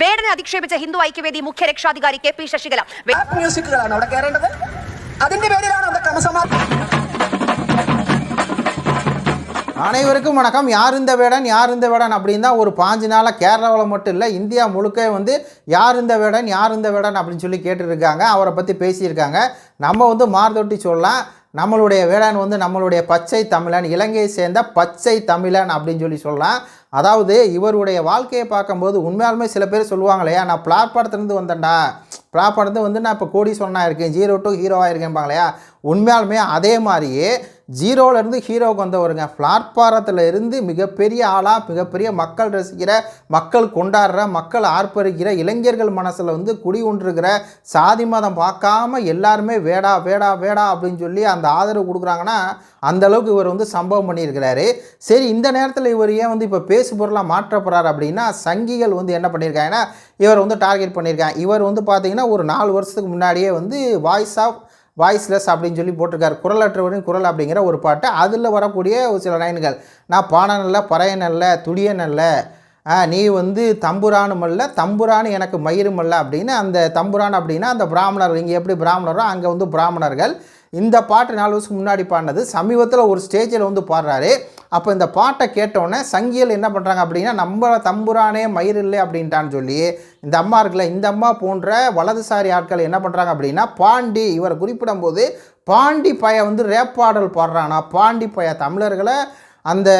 വേടനെ അധിക്ഷേപിച്ച ഹിന്ദു ഐക്യവേദി മുഖ്യ രക്ഷാധികാരി K P Sasikala വേ- rap മ്യൂസിക്കുകളാണ് അവിടെ കയറേണ്ടത് അതിന്റെ പേരിലാണ് അവിടെ ക്രമസമാധാനം அனைவருக்கும் வணக்கம் யார் இந்த வேடன் யார் இந்த வேடன் அப்படின்னு தான் ஒரு பாஞ்சு நாளாக கேரளாவில் மட்டும் இல்லை இந்தியா முழுக்க வந்து யார் இந்த வேடன் யார் இந்த வேடன் அப்படின்னு சொல்லி கேட்டுருக்காங்க அவரை பற்றி பேசியிருக்காங்க நம்ம வந்து மார்தொட்டி சொல்லலாம் நம்மளுடைய வேடன் வந்து நம்மளுடைய பச்சை தமிழன் இலங்கையை சேர்ந்த பச்சை தமிழன் அப்படின்னு சொல்லி சொல்லலாம் அதாவது இவருடைய வாழ்க்கையை பார்க்கும்போது உண்மையாலுமே சில பேர் சொல்லுவாங்க இல்லையா நான் பிளாட்பாடத்துலேருந்து வந்தேன்டா. பிளாட்பாடத்து வந்து நான் இப்போ கோடி சொன்னா இருக்கேன் ஜீரோ டு ஹீரோவாக இருக்கேன்பாங்க இல்லையா உண்மையாலுமே அதே மாதிரியே ஜீரோவிலேருந்து ஹீரோவுக்கு வந்தவருங்க பிளாட்பாரத்தில் இருந்து மிகப்பெரிய ஆளாக மிகப்பெரிய மக்கள் ரசிக்கிற மக்கள் கொண்டாடுற மக்கள் ஆர்ப்பரிக்கிற இளைஞர்கள் மனசில் வந்து குடி ஒன்றுருக்கிற சாதி மதம் பார்க்காம எல்லாருமே வேடா வேடா வேடா அப்படின்னு சொல்லி அந்த ஆதரவு கொடுக்குறாங்கன்னா அந்தளவுக்கு இவர் வந்து சம்பவம் பண்ணியிருக்கிறாரு. சரி இந்த நேரத்தில் இவர் ஏன் வந்து இப்போ பேச பொருளாக மாற்றப்படுறார் அப்படின்னா சங்கிகள் வந்து என்ன பண்ணியிருக்காங்கன்னா இவர் வந்து டார்கெட் பண்ணியிருக்காங்க. இவர் வந்து பார்த்தீங்கன்னா ஒரு நாலு வருஷத்துக்கு முன்னாடியே வந்து வாய்ஸ் ஆஃப் வாய்ஸ்லெஸ் அப்படின்னு சொல்லி போட்டிருக்காரு. குரலற்றவரின் குரல் அப்படிங்கிற ஒரு பாட்டு. அதில் வரக்கூடிய ஒரு சில லைன்கள் நான் பாடனல்ல பறையனல்ல துடியனல்ல அல்ல நீ வந்து தம்புரானும் அல்ல தம்புரானு எனக்கு மயிரும் அல்ல அப்படின்னு அந்த தம்புரான் அப்படின்னா அந்த பிராமணர். இங்கே எப்படி பிராமணரோ அங்கே வந்து பிராமணர்கள். இந்த பாட்டு நாலு வருஷம் முன்னாடி பாடினது. சமீபத்தில் ஒரு ஸ்டேஜில் வந்து பாடுறாரு. அப்போ இந்த பாட்டை கேட்டோன்னே சங்கியல் என்ன பண்ணுறாங்க அப்படின்னா நம்ம தம்புரானே மயிர் இல்லை அப்படின்ட்டான்னு சொல்லி இந்த அம்மா இருக்குல்ல இந்த அம்மா போன்ற வலதுசாரி ஆட்கள் என்ன பண்ணுறாங்க அப்படின்னா பாண்டி இவரை குறிப்பிடும்போது பாண்டி பய வந்து ரேப்பாடல் பாடுறானா? பாண்டி பய தமிழர்களை அந்த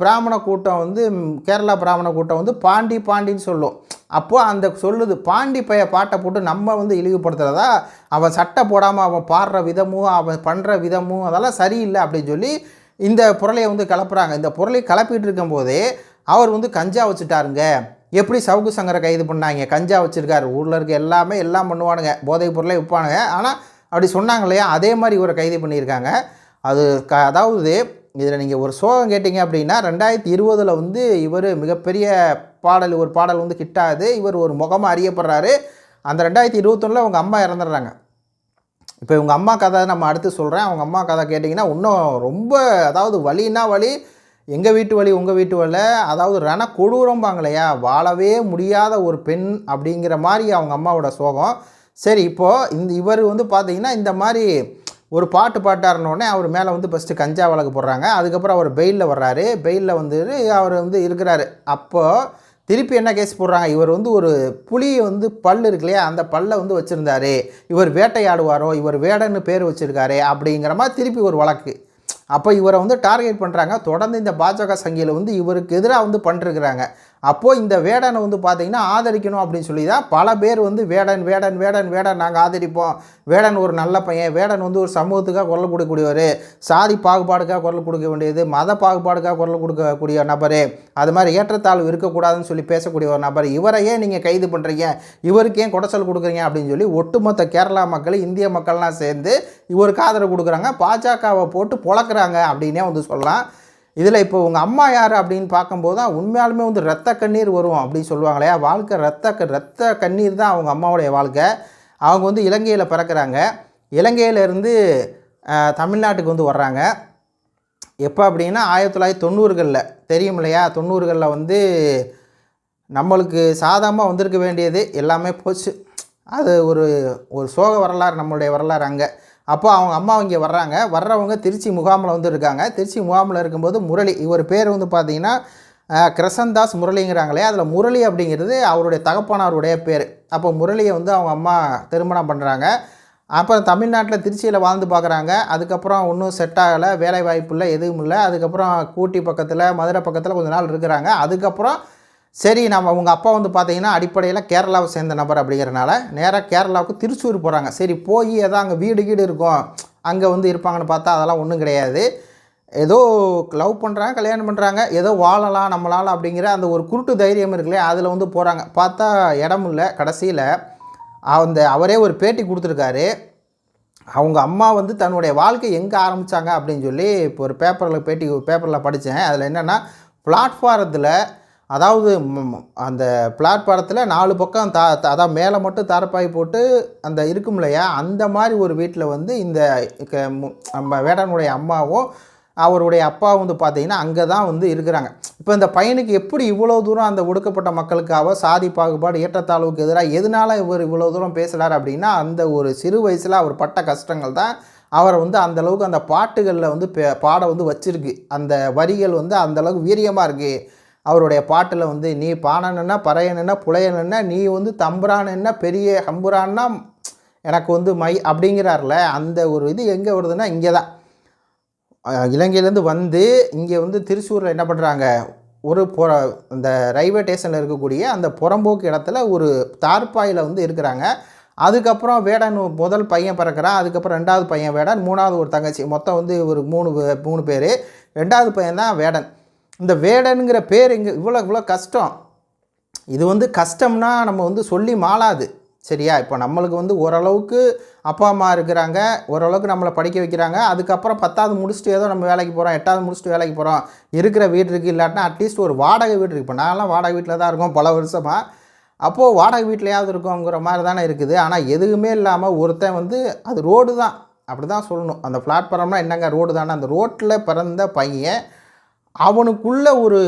பிராமண கூட்டம் வந்து கேரளா பிராமண கூட்டம் வந்து பாண்டி பாண்டின்னு சொல்லும். அப்போது அந்த சொல்லுது பாண்டி பைய பாட்டை போட்டு நம்ம வந்து இழிவுபடுத்துகிறதா அவன் சட்டை போடாமல் அவன் பாடுற விதமும் அவன் பண்ணுற விதமும் அதெல்லாம் சரியில்லை அப்படின்னு சொல்லி இந்த பொருளையை வந்து கலப்புறாங்க இந்த பொருளை கலப்பிட்டு இருக்கும்போதே அவர் வந்து கஞ்சா வச்சுட்டாருங்க. எப்படி சவுக்கு சங்கரை கைது பண்ணாங்க? கஞ்சா வச்சுருக்காரு. ஊரில் இருக்க எல்லாமே எல்லாம் பண்ணுவானுங்க. போதைப் பொருளை விற்பானுங்க. ஆனால் அப்படி சொன்னாங்க இல்லையா? அதே மாதிரி இவரை கைது பண்ணியிருக்காங்க. அது க அதாவது இதில் நீங்கள் ஒரு சோகம் கேட்டிங்க அப்படின்னா ரெண்டாயிரத்தி இருபதில் வந்து இவர் மிகப்பெரிய பாடல் ஒரு பாடல் வந்து கிட்டாது இவர் ஒரு முகமாக அறியப்படுறாரு. அந்த ரெண்டாயிரத்தி இருபத்தொன்னில் அவங்க அம்மா இறந்துடுறாங்க. இப்போ இவங்க அம்மா கதை நம்ம அடுத்து சொல்கிறேன் அவங்க அம்மா கதை கேட்டிங்கன்னா இன்னும் ரொம்ப அதாவது வழின்னா வழி எங்கள் வீட்டு வழி உங்கள் வீட்டு வழி அதாவது ரண கொடூரம்பாங்க இல்லையா வாழவே முடியாத ஒரு பெண் அப்படிங்கிற மாதிரி அவங்க அம்மாவோட சோகம். சரி இப்போது இந்த இவர் வந்து பார்த்தீங்கன்னா இந்த மாதிரி ஒரு பாட்டு பாட்டாருனோடனே அவர் மேலே வந்து ஃபஸ்ட்டு கஞ்சா வழக்கு போடுறாங்க. அதுக்கப்புறம் அவர் பெயிலில் வர்றாரு. பெயிலில் வந்து அவர் வந்து இருக்கிறாரு. அப்போது திருப்பி என்ன கேஸ் போடுறாங்க? இவர் வந்து ஒரு புலி வந்து பல் இருக்கு இல்லையா? அந்த பல்லை வந்து வச்சுருந்தாரு. இவர் வேட்டையாடுவாரோ? இவர் வேடன்னு பேர் வச்சுருக்காரு அப்படிங்கிற மாதிரி திருப்பி ஒரு வழக்கு. அப்போ இவரை வந்து டார்கெட் பண்ணுறாங்க தொடர்ந்து இந்த பாஜக சங்கியில் வந்து இவருக்கு எதிராக வந்து பண்ணிருக்கிறாங்க அப்போது இந்த வேடனை வந்து பார்த்தீங்கன்னா ஆதரிக்கணும் அப்படின்னு சொல்லி தான் பல பேர் வந்து வேடன் வேடன் வேடன் வேடன் நாங்கள் ஆதரிப்போம். வேடன் ஒரு நல்ல பையன் வேடன் வந்து ஒரு சமூகத்துக்காக குரல் கொடுக்கக்கூடியவர். சாதி பாகுபாடுக்காக குரல் கொடுக்க வேண்டியது மத பாகுபாடுக்காக குரல் கொடுக்கக்கூடிய நபர். அது மாதிரி ஏற்றத்தாழ்வு இருக்கக்கூடாதுன்னு சொல்லி பேசக்கூடிய ஒரு நபர். இவரை ஏன் நீங்கள் கைது பண்ணுறீங்க இவருக்கு ஏன் குடைச்சல் கொடுக்குறீங்க அப்படின்னு சொல்லி ஒட்டுமொத்த கேரளா மக்கள் இந்திய மக்கள்லாம் சேர்ந்து இவருக்கு ஆதரவு கொடுக்குறாங்க. பாஜகவை போட்டு பொழக்கிறாங்க அப்படின்னே வந்து சொல்லலாம். இதில் இப்போ உங்கள் அம்மா யார் அப்படின்னு பார்க்கும்போது தான் உண்மையாலுமே வந்து ரத்த கண்ணீர் வரும் அப்படின்னு சொல்லுவாங்க இல்லையா வாழ்க்கை ரத்த க- ரத்த கண்ணீர் தான் அவங்க அம்மாவுடைய வாழ்க்கை. அவங்க வந்து இலங்கையில் பிறக்கிறாங்க. இலங்கையிலேருந்து தமிழ்நாட்டுக்கு வந்து வர்றாங்க. எப்போ அப்படின்னா ஆயிரத்தி தொள்ளாயிரத்தி தொண்ணூறுகளில். தெரியும் இல்லையா? தொண்ணூறுகளில் வந்து நம்மளுக்கு சாதகமாக வந்திருக்க வேண்டியது எல்லாமே போச்சு. அது ஒரு ஒரு சோக வரலாறு நம்மளுடைய வரலாறு அங்கே. அப்போ அவங்க அம்மா இங்கே வர்றாங்க. வர்றவங்க திருச்சி முகாமில் வந்து இருக்காங்க. திருச்சி முகாமில் இருக்கும்போது முரளி இவர் பேர் வந்து பார்த்தீங்கன்னா அஹ், முரளிங்கிறாங்களே அதில் முரளி அப்படிங்கிறது அவருடைய தகப்பனாருடைய பேர். அப்போ முரளியை வந்து அவங்க அம்மா திருமணம் பண்ணுறாங்க அப்புறம் தமிழ்நாட்டில் திருச்சியில் வாழ்ந்து பார்க்குறாங்க. அதுக்கப்புறம் ஒன்றும் செட் ஆகலை வேலை வாய்ப்பு இல்லை எதுவும் இல்லை. அதுக்கப்புறம் கூட்டி பக்கத்தில் மதுரை பக்கத்தில் கொஞ்ச நாள் இருக்கிறாங்க. அதுக்கப்புறம் சரி நம்ம உங்கள் அப்பா வந்து பார்த்தீங்கன்னா அடிப்படையில் கேரளாவை சேர்ந்த நபர் அப்படிங்கிறனால நேராக கேரளாவுக்கு திருச்சூர் போகிறாங்க சரி போய் ஏதோ அங்கே வீடு கீடு இருக்கும். அங்கே வந்து இருப்பாங்கன்னு பார்த்தா அதெல்லாம் ஒன்றும் கிடையாது. ஏதோ லவ் பண்ணுறாங்க கல்யாணம் பண்ணுறாங்க ஏதோ வாழலாம் நம்மளால் அப்படிங்கிற அந்த ஒரு குருட்டு தைரியம் இருக்குல்லையே? அதில் வந்து போகிறாங்க பார்த்தா இடம் இல்லை கடைசியில் அந்த அவரே ஒரு பேட்டி கொடுத்துருக்காரு. அவங்க அம்மா வந்து தன்னுடைய வாழ்க்கை எங்கே ஆரம்பித்தாங்க அப்படின்னு சொல்லி இப்போ ஒரு பேப்பரில் பேட்டி பேப்பரில் படித்தேன் அதில் என்னென்னா பிளாட்ஃபாரத்தில் அதாவது அந்த பிளாட் அந்த பிளாட்ஃபாரத்தில் நாலு பக்கம் தா தா- அதான் மேலே மட்டும் தாரப்பாய் போட்டு அந்த இருக்கும் இல்லையா அந்த மாதிரி ஒரு வீட்டில் வந்து இந்த க- மு- நம்ம வேடனுடைய அம்மாவும் அவருடைய அப்பா வந்து பார்த்தீங்கன்னா அங்கே தான் வந்து இருக்கிறாங்க. இப்போ இந்த பையனுக்கு எப்படி இவ்வளோ தூரம் அந்த ஒடுக்கப்பட்ட மக்களுக்காக சாதி பாகுபாடு ஏற்றத்தாழ்வுக்கு எதிராக எதனால இவர் இவ்வளோ தூரம் பேசுகிறார் அப்படின்னா அந்த ஒரு சிறு வயசில் அவர் பட்ட கஷ்டங்கள் தான் அவரை வந்து அந்த அளவுக்கு அந்த பாட்டுகளில் வந்து பே- பாட வந்து வச்சிருக்கு. அந்த வரிகள் வந்து அந்த அளவுக்கு வீரியமாக இருக்குது அவருடைய பாட்டில் வந்து நீ பானன்னா பறையனுன்னா புலையனுன்னா நீ வந்து தம்புரானுன்னா பெரிய ஹம்புரான்னா எனக்கு வந்து மை அப்படிங்கிறார்ல அந்த ஒரு இது எங்கே வருதுன்னா இங்கே தான். இலங்கையிலேருந்து வந்து இங்கே வந்து திருச்சூரில் என்ன பண்ணுறாங்க ஒரு புற இந்த ரயில்வே ஸ்டேஷனில் இருக்கக்கூடிய அந்த புறம்போக்கு இடத்துல ஒரு தார்பாயில் வந்து இருக்கிறாங்க. அதுக்கப்புறம் வேடன் முதல் பையன் பிறக்கிறான் அதுக்கப்புறம் ரெண்டாவது பையன் வேடன் மூணாவது ஒரு தங்கச்சி மொத்தம் வந்து ஒரு மூணு மூணு பேர். ரெண்டாவது பையன் தான் வேடன். இந்த வேடனுங்கிற பேர் இங்கே இவ்வளோ இவ்வளோ கஷ்டம். இது வந்து கஷ்டம்னா நம்ம வந்து சொல்லி மாளாது. சரியா? இப்போ நம்மளுக்கு வந்து ஓரளவுக்கு அப்பா அம்மா இருக்கிறாங்க ஓரளவுக்கு நம்மளை படிக்க வைக்கிறாங்க. அதுக்கப்புறம் பத்தாவது முடிச்சுட்டு ஏதோ நம்ம வேலைக்கு போகிறோம் எட்டாவது முடிச்சுட்டு வேலைக்கு போகிறோம் இருக்கிற வீடு இருக்குது இல்லாட்டினா அட்லீஸ்ட் ஒரு வாடகை வீடு இருக்குது இப்போ நான்லாம் வாடகை வீட்டில் தான் இருக்கோம் பல வருஷமாக அப்போது வாடகை வீட்டிலையாவது இருக்கோங்கிற மாதிரி தானே இருக்குது. ஆனால் எதுவுமே இல்லாமல் ஒருத்தன் வந்து அது ரோடு தான். அப்படி தான் சொல்லணும். அந்த பிளாட்ஃபார்ம்னால் என்னங்க ரோடு தானே? அந்த ரோட்டில் பிறந்த பையன் அவனுக்குள்ள ஒரு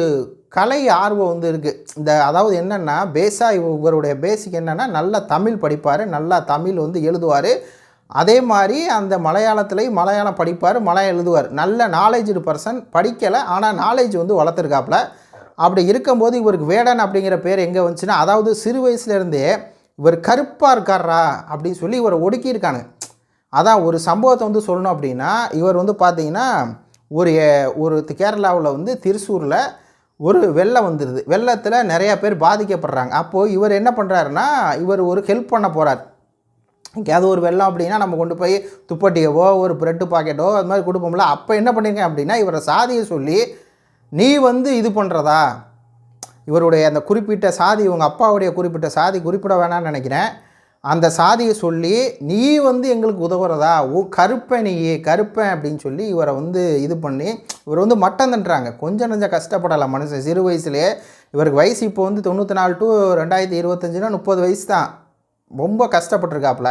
கலை ஆர்வம் வந்து இருக்குது இந்த அதாவது என்னென்னா பேஸாக இவருடைய பேசிக் என்னென்னா நல்லா தமிழ் படிப்பார் நல்லா தமிழ் வந்து எழுதுவார். அதே மாதிரி அந்த மலையாளத்துலேயும் மலையாளம் படிப்பார் மலையாளம் எழுதுவார். நல்ல நாலேஜ்டு பர்சன் படிக்கலை ஆனால் நாலேஜ் வந்து வளர்த்துருக்காப்புல. அப்படி இருக்கும்போது இவருக்கு வேடன் அப்படிங்கிற பேர் எங்கே வந்துச்சுன்னா அதாவது சிறு வயசுலேருந்தே இவர் கருப்பாக இருக்காரா அப்படின்னு சொல்லி இவரை ஒடுக்கியிருக்காங்க. அதான் ஒரு சம்பவத்தை வந்து சொல்லணும் அப்படின்னா இவர் வந்து பார்த்திங்கன்னா ஒரு ஒரு கேரளாவில் வந்து திருச்சூரில் ஒரு வெள்ளம் வந்துடுது வெள்ளத்தில் நிறையா பேர் பாதிக்கப்படுறாங்க. அப்போது இவர் என்ன பண்ணுறாருன்னா இவர் ஒரு ஹெல்ப் பண்ண போகிறார் எங்கேயாவது ஒரு வெள்ளம் அப்படின்னா நம்ம கொண்டு போய் துப்பட்டியவோ ஒரு ப்ரெட்டு பாக்கெட்டோ அது மாதிரி கொடுப்போம்ல. அப்போ என்ன பண்ணியிருக்கேன் அப்படின்னா இவரை சாதியை சொல்லி நீ வந்து இது பண்ணுறதா இவருடைய அந்த குறிப்பிட்ட சாதி இவங்க அப்பாவுடைய குறிப்பிட்ட சாதி குறிப்பிட வேணாம்னு நினைக்கிறேன். அந்த சாதியை சொல்லி நீ வந்து எங்களுக்கு உதவுறதா? ஓ கருப்பேன் நீ கருப்பேன் அப்படின்னு சொல்லி இவரை வந்து இது பண்ணி இவர் வந்து மட்டம் தண்டுறாங்க. கொஞ்சம் நஞ்சம் கஷ்டப்படலாம் மனுஷன். சிறு வயசுலேயே இவருக்கு வயசு இப்போ வந்து தொண்ணூற்றி நாலு டு ரெண்டாயிரத்தி இருபத்தஞ்சுனா முப்பது வயசு தான். ரொம்ப கஷ்டப்பட்டிருக்காப்புல.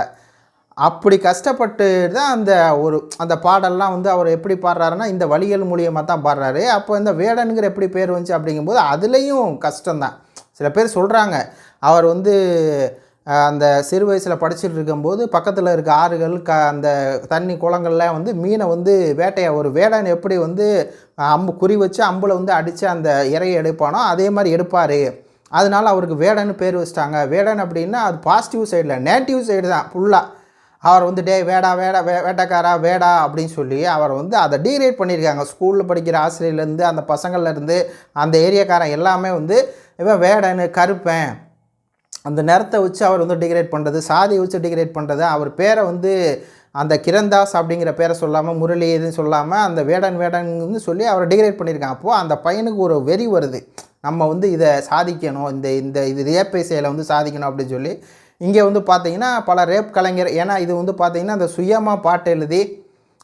அப்படி கஷ்டப்பட்டு தான் அந்த ஒரு அந்த பாடல்லாம் வந்து அவர் எப்படி பாடுறாருன்னா இந்த வழிகள் மூலியமாக தான் பாடுறாரு. அப்போ இந்த வேடனுங்கிற எப்படி பேர் வந்துச்சு அப்படிங்கும்போது அதுலேயும் கஷ்டம்தான். சில பேர் சொல்கிறாங்க அவர் வந்து அந்த சிறு வயசில் படிச்சுட்டு இருக்கும்போது பக்கத்தில் இருக்க ஆறுகள் க அந்த தண்ணி குளங்கள்லாம் வந்து மீனை வந்து வேட்டையை ஒரு வேடன் எப்படி வந்து அம்பு குறி வச்சு அம்பில் வந்து அடித்து அந்த இறையை எடுப்பானோ அதே மாதிரி எடுப்பார். அதனால் அவருக்கு வேடன்னு பேர் வச்சிட்டாங்க. வேடன் அப்படின்னா அது பாசிட்டிவ் சைடில் நேட்டிவ் சைடு தான் ஃபுல்லாக அவர் வந்து டே வேடா வேடா வே வேட்டைக்காரா வேடா அப்படின்னு சொல்லி அவரை வந்து அதை டீரேட் பண்ணியிருக்காங்க. ஸ்கூலில் படிக்கிற ஆசிரியர்லேருந்து அந்த பசங்கள்லேருந்து அந்த ஏரியாக்காரன் எல்லாமே வந்து இவன் வேடன்னு கருப்பேன். அந்த நிறத்தை வச்சு அவர் வந்து டிகிரேட் பண்ணுறது சாதியை வச்சு டிகிரேட் பண்ணுறது அவர் பேரை வந்து அந்த கிரண்தாஸ் அப்படிங்கிற பேரை சொல்லாமல் முரளி எதுன்னு சொல்லாமல் அந்த வேடன் வேடன்னு சொல்லி அவரை டிகிரேட் பண்ணியிருக்காங்க. அப்போது அந்த பையனுக்கு ஒரு வெறி வருது. நம்ம வந்து இதை சாதிக்கணும் இந்த இந்த இது ரேப்பை செயலை வந்து சாதிக்கணும் அப்படின்னு சொல்லி. இங்கே வந்து பார்த்தீங்கன்னா பல ரேப் கலைஞர் ஏன்னா இது வந்து பார்த்தீங்கன்னா அந்த சுயமாக பாட்டு எழுதி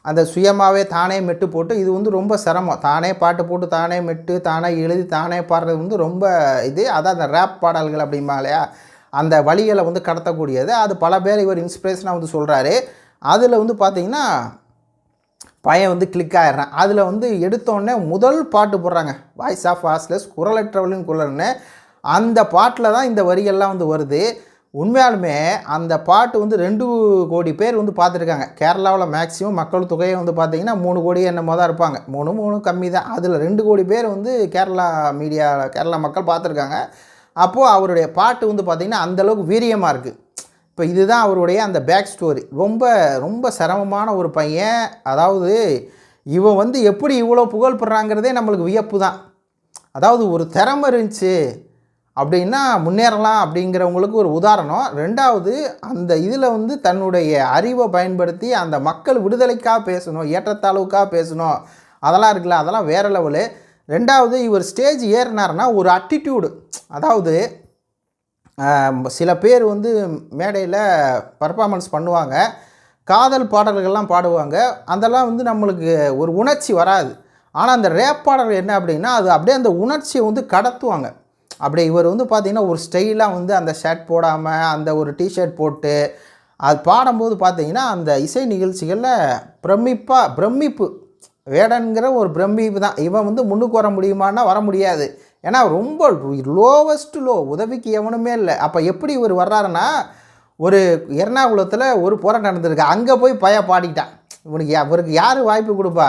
அந்த சுயமாகவே தானே மெட்டு போட்டு இது வந்து ரொம்ப சிரமம். தானே பாட்டு போட்டு தானே மெட்டு தானே எழுதி தானே பாடுறது வந்து ரொம்ப இது. அதான் அந்த ரேப் பாடல்கள் அப்படிம்பா இல்லையா? அந்த வழிகளை வந்து கடத்தக்கூடியது. அது பல பேர் இவர் இன்ஸ்பிரேஷனாக வந்து சொல்கிறாரு அதில் வந்து பார்த்தீங்கன்னா பையன் வந்து கிளிக் ஆகிடுறான் அதில் வந்து எடுத்தோடனே முதல் பாட்டு போடுறாங்க. வாய்ஸ் ஆஃப் வாஸ்லெஸ் குரலற்றவளின் குரல்னு. அந்த பாட்டில் தான் இந்த வரிகள்லாம் வந்து வருது. உண்மையாலுமே அந்த பாட்டு வந்து ரெண்டு கோடி பேர் வந்து பார்த்துருக்காங்க. கேரளாவில் மேக்ஸிமம் மக்கள் தொகையை வந்து பார்த்தீங்கன்னா மூணு கோடி என்னமோ தான் இருப்பாங்க. மூணு மூணு கம்மி தான். அதில் ரெண்டு கோடி பேர் வந்து கேரளா மீடியா கேரளா மக்கள் பார்த்துருக்காங்க. அப்போது அவருடைய பாட்டு வந்து பார்த்திங்கன்னா அந்தளவுக்கு வீரியமாக இருக்குது இப்போ இதுதான் அவருடைய அந்த பேக் ஸ்டோரி ரொம்ப ரொம்ப சிரமமான ஒரு பையன். அதாவது இவன் வந்து எப்படி இவ்வளோ புகழ் பெறாங்கிறதே நம்மளுக்கு வியப்பு தான். அதாவது ஒரு திறமை இருந்துச்சு. அப்படின்னா முன்னேறலாம் அப்படிங்கிறவங்களுக்கு ஒரு உதாரணம். ரெண்டாவது அந்த இதில் வந்து தன்னுடைய அறிவை பயன்படுத்தி அந்த மக்கள் விடுதலைக்காக பேசணும் ஏற்றத்தாழ்வுக்காக பேசணும். அதெல்லாம் இருக்குல்ல அதெல்லாம் வேறு லெவலு. ரெண்டாவது இவர் ஸ்டேஜ் ஏறினார்னா ஒரு அட்டிடியூடு அதாவது சில பேர் வந்து மேடையில் பர்ஃபார்மன்ஸ் பண்ணுவாங்க. காதல் பாடல்கள்லாம் பாடுவாங்க. அதெல்லாம் வந்து நம்மளுக்கு ஒரு உணர்ச்சி வராது. ஆனால் அந்த ரேப் பாடல் என்ன அப்படின்னா அது அப்படியே அந்த உணர்ச்சியை வந்து கடத்துவாங்க. அப்படியே இவர் வந்து பார்த்திங்கன்னா ஒரு ஸ்டைலாக வந்து அந்த ஷர்ட் போடாமல் அந்த ஒரு டிஷர்ட் போட்டு அது பாடும்போது பார்த்தீங்கன்னா அந்த இசை நிகழ்ச்சிகளில் பிரமிப்பாக பிரமிப்பு வேடன்கிற ஒரு பிரமிப்பு தான். இவன் வந்து முன்னுக்கு வர முடியுமான்னா வர முடியாது. ஏன்னா ரொம்ப லோவஸ்ட் லோ உதவிக்கு எவனுமே இல்லை. அப்போ எப்படி இவர் வர்றாருன்னா ஒரு எர்ணாகுளத்தில் ஒரு போராட்டம் நடந்திருக்கு. அங்கே போய் பய பாடிட்டான் இவனுக்கு அவருக்கு யார் வாய்ப்பு கொடுப்பா?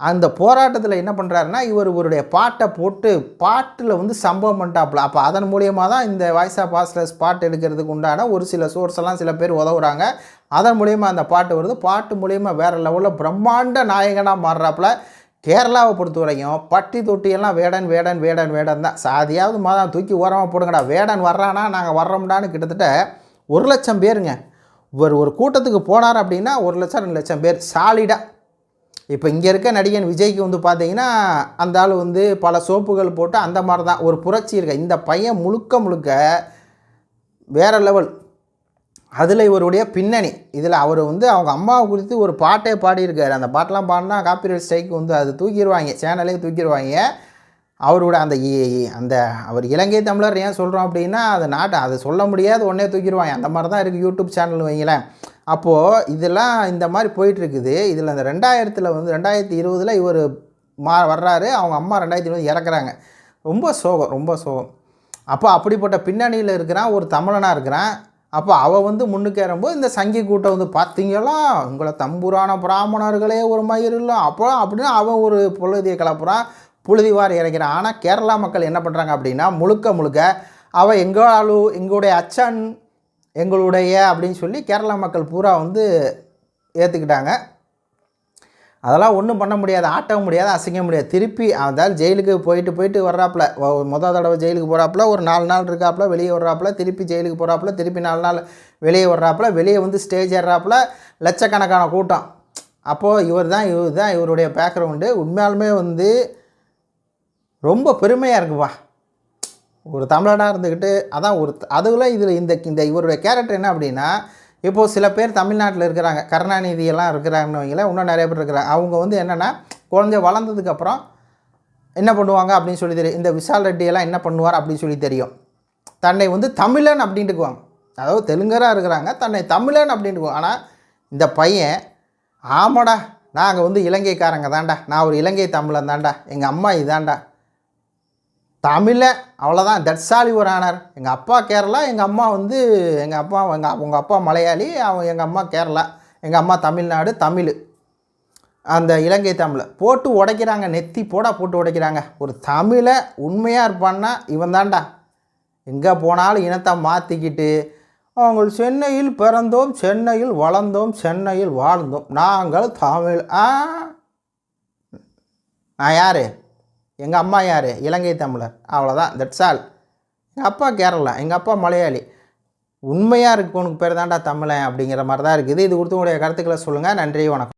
அந்த போராட்டத்தில் என்ன பண்ணுறாருன்னா இவர் இவருடைய பாட்டை போட்டு பாட்டில் வந்து சம்பவம் பண்ணிட்டாப்புல. அப்போ அதன் மூலியமாக தான் இந்த வாய்ஸ் ஆஃப் பாஸ்லஸ் பாட்டு எடுக்கிறதுக்கு உண்டான ஒரு சில சோர்ஸ் எல்லாம் சில பேர் உதவுறாங்க. அதன் மூலியமாக அந்த பாட்டு வருது. பாட்டு மூலியமாக வேறு லெவலில் பிரம்மாண்ட நாயகனாக மாறுறாப்புல. கேரளாவை பொறுத்த வரைக்கும் பட்டி தொட்டியெல்லாம் வேடன் வேடன் வேடன் வேடன் தான். சாதியாவது மாதம் தூக்கி ஓரமாக போடுங்கடா. வேடன் வர்றானா நாங்கள் வர்றோம்டான்னு கிட்டத்தட்ட ஒரு லட்சம் பேருங்க. இவர் ஒரு கூட்டத்துக்கு போனார் அப்படின்னா ஒரு லட்சம் ரெண்டு லட்சம் பேர். சாலிடாக இப்போ இங்கே இருக்க நடிகன் விஜய்க்கு வந்து பார்த்தீங்கன்னா அந்த ஆள் வந்து பல சோப்புகள் போட்டு அந்த மாதிரி தான் ஒரு புரட்சி இருக்க. இந்த பையன் முழுக்க முழுக்க வேறு லெவல். அதில் இவருடைய பின்னணி. இதில் அவர் வந்து அவங்க அம்மாவை குறித்து ஒரு பாட்டே பாடியிருக்காரு. அந்த பாட்டெலாம் பாடினா காப்பிரைட் ஸ்ட்ரைக் வந்து அது தூக்கிடுவாங்க சேனலே தூக்கிடுவாங்க. அவரோட அந்த இ- அந்த அவர் இலங்கை தமிழர் ஏன் சொல்கிறோம் அப்படின்னா அது நாட்டை அதை சொல்ல முடியாது ஒன்றே தூக்கிடுவாங்க. அந்த மாதிரி தான் இருக்குது யூடியூப் சேனல் வைங்களேன். அப்போது இதெல்லாம் இந்த மாதிரி போயிட்டுருக்குது. இதில் அந்த ரெண்டாயிரத்தில் வந்து ரெண்டாயிரத்தி இருபதில் இவர் மா வர்றாரு. அவங்க அம்மா ரெண்டாயிரத்தி இருபது இறக்குறாங்க. ரொம்ப சோகம் ரொம்ப சோகம். அப்போ அப்படிப்பட்ட பின்னணியில் இருக்கிறான் ஒரு தமிழனாக இருக்கிறான். அப்போ அவள் வந்து முன்னுக்கு ஏறும்போது இந்த சங்கி கூட்டம் வந்து பார்த்தீங்களா உங்களை தம்புரான பிராமணர்களே ஒரு மயிர் இல்லை. அப்போ அப்படின்னு அவன் ஒரு பொழுதியை கிளப்புறான். புழுதிவார் இறக்கிறான். ஆனால் கேரளா மக்கள் என்ன பண்ணுறாங்க அப்படின்னா முழுக்க முழுக்க அவள் எங்களாலு எங்களுடைய அச்சன் எங்களுடைய அப்படின்னு சொல்லி கேரளா மக்கள் பூரா வந்து ஏற்றுக்கிட்டாங்க அதெல்லாம் ஒன்றும் பண்ண முடியாது ஆட்ட முடியாது அசைக்க முடியாது. திருப்பி அதாவது ஜெயிலுக்கு போயிட்டு போயிட்டு வர்றாப்புல. மொதல் தடவை ஜெயிலுக்கு போகிறாப்புல ஒரு நாலு நாள் இருக்காப்புல வெளியே வர்றாப்புல திருப்பி ஜெயிலுக்கு போகிறாப்புல திருப்பி நாலு நாள் வெளியே வர்றாப்புல வெளியே வந்து ஸ்டேஜ் ஏறுறாப்புல லட்சக்கணக்கான கூட்டம். அப்போது இவர் தான் இவர் தான் இவருடைய பேக்ரவுண்டு உண்மையாலுமே வந்து ரொம்ப பெருமையாக இருக்குப்பா. ஒரு தமிழனாக இருந்துக்கிட்டு அதான் ஒரு அதுல இதில் இந்த இந்த இவருடைய கேரக்டர் என்ன அப்படின்னா இப்போது சில பேர் தமிழ்நாட்டில் இருக்கிறாங்க கருணாநிதியெல்லாம் இருக்கிறாங்கன்னு இன்னும் நிறைய பேர் இருக்கிறாங்க. அவங்க வந்து என்னென்னா குழந்தை வளர்ந்ததுக்கப்புறம் என்ன பண்ணுவாங்க அப்படின்னு சொல்லி தெரியும். இந்த விஷால் ரெட்டியெல்லாம் என்ன பண்ணுவார் அப்படின்னு சொல்லி தெரியும். தன்னை வந்து தமிழன் அப்படின்ட்டுக்குவாங்க. அதாவது தெலுங்கராக இருக்கிறாங்க தன்னை தமிழன் அப்படின்ட்டுக்குவாங்க. ஆனால் இந்த பையன் ஆமாடா நாங்கள் வந்து இலங்கைக்காரங்க தான்டா நான் ஒரு இலங்கை தமிழன் தான்டா எங்கள் அம்மா இதான்டா தமிழன் அவ்வளோதான் தட்சாலி ஒரு ஆனர் எங்கள் அப்பா கேரளா எங்கள் அம்மா வந்து எங்கள் அப்பா எங்கள் உங்கள் அப்பா மலையாளி அவன் எங்கள் அம்மா கேரளா எங்கள் அம்மா தமிழ்நாடு தமிழ். அந்த இலங்கை தமிழை. போட்டு உடைக்கிறாங்க நெத்தி போடா போட்டு உடைக்கிறாங்க. ஒரு தமிழை உண்மையாக இருப்பான்னா இவன் தான்டா. எங்கே போனாலும் இனத்தை மாற்றிக்கிட்டு அவங்க சென்னையில் பிறந்தோம் சென்னையில் வளர்ந்தோம் சென்னையில் வாழ்ந்தோம். நாங்கள் தமிழ். ஆ? நான் யார்? எங்கள் அம்மா யார்? இலங்கை தமிழர். அவ்வளோதான். தட்ஸ் ஆல் எங்கள் அப்பா கேரளா எங்கள் அப்பா மலையாளி. உண்மையாக இருக்கவனுக்கு பேர் தான்டா தமிழன் அப்படிங்கிற மாதிரி தான் இருக்குது. இது கொடுத்து உங்களுடைய கருத்துக்களை சொல்லுங்கள். நன்றி வணக்கம்.